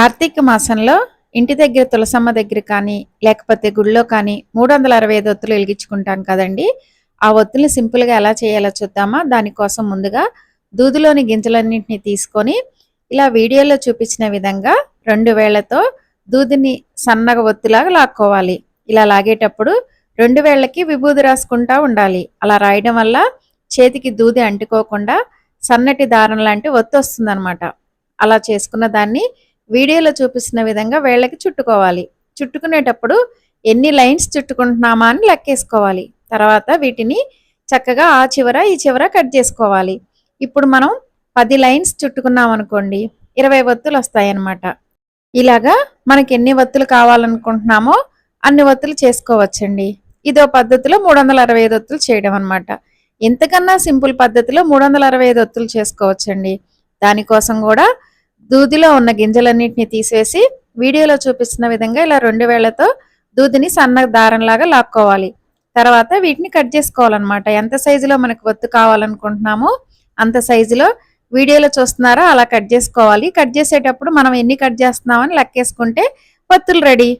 కార్తీక మాసంలో ఇంటి దగ్గర తులసమ్మ దగ్గర కానీ లేకపోతే గుళ్ళో కానీ మూడు వందల అరవై ఐదు ఒత్తులు వెలిగించుకుంటాం కదండి. ఆ ఒత్తుల్ని సింపుల్గా ఎలా చేయాలో చూద్దామా? దానికోసం ముందుగా దూదులోని గింజలన్నింటినీ తీసుకొని ఇలా వీడియోలో చూపించిన విధంగా రెండు వేళ్ళతో దూదిని సన్నగా ఒత్తులాగా లాక్కోవాలి. ఇలా లాగేటప్పుడు రెండు వేళ్ళకి విభూది రాసుకుంటా ఉండాలి. అలా రాయడం వల్ల చేతికి దూది అంటుకోకుండా సన్నటి దారం లాంటి ఒత్తు వస్తుందన్నమాట. అలా చేసుకున్న దాన్ని వీడియోలో చూపిస్తున్న విధంగా వేళ్ళకి చుట్టుకోవాలి. చుట్టుకునేటప్పుడు ఎన్ని లైన్స్ చుట్టుకుంటున్నామా అని లెక్కేసుకోవాలి. తర్వాత వీటిని చక్కగా ఆ చివర ఈ చివర కట్ చేసుకోవాలి. ఇప్పుడు మనం పది లైన్స్ చుట్టుకున్నాం అనుకోండి ఇరవై వత్తులు వస్తాయన్నమాట. ఇలాగా మనకి ఎన్ని వత్తులు కావాలనుకుంటున్నామో అన్ని వత్తులు చేసుకోవచ్చండి. ఇదో పద్ధతిలో మూడు వందల అరవై ఐదు వత్తులు చేయడం అనమాట ఇంతకన్నా సింపుల్ పద్ధతిలో మూడు వందల అరవై ఐదు వత్తులు చేసుకోవచ్చండి. దానికోసం కూడా దూదిలో ఉన్న గింజలన్నింటినీ తీసేసి వీడియోలో చూపిస్తున్న విధంగా ఇలా రెండు వేళ్ళతో దూదిని సన్న దారంలాగా లాక్కోవాలి. తర్వాత వీటిని కట్ చేసుకోవాలన్నమాట. ఎంత సైజులో మనకు ఒత్తు కావాలనుకుంటున్నామో అంత సైజులో వీడియోలో చూస్తున్నారా? అలా కట్ చేసుకోవాలి. కట్ చేసేటప్పుడు మనం ఎన్ని కట్ చేస్తున్నామని లెక్కేసుకుంటే ఒత్తులు రెడీ.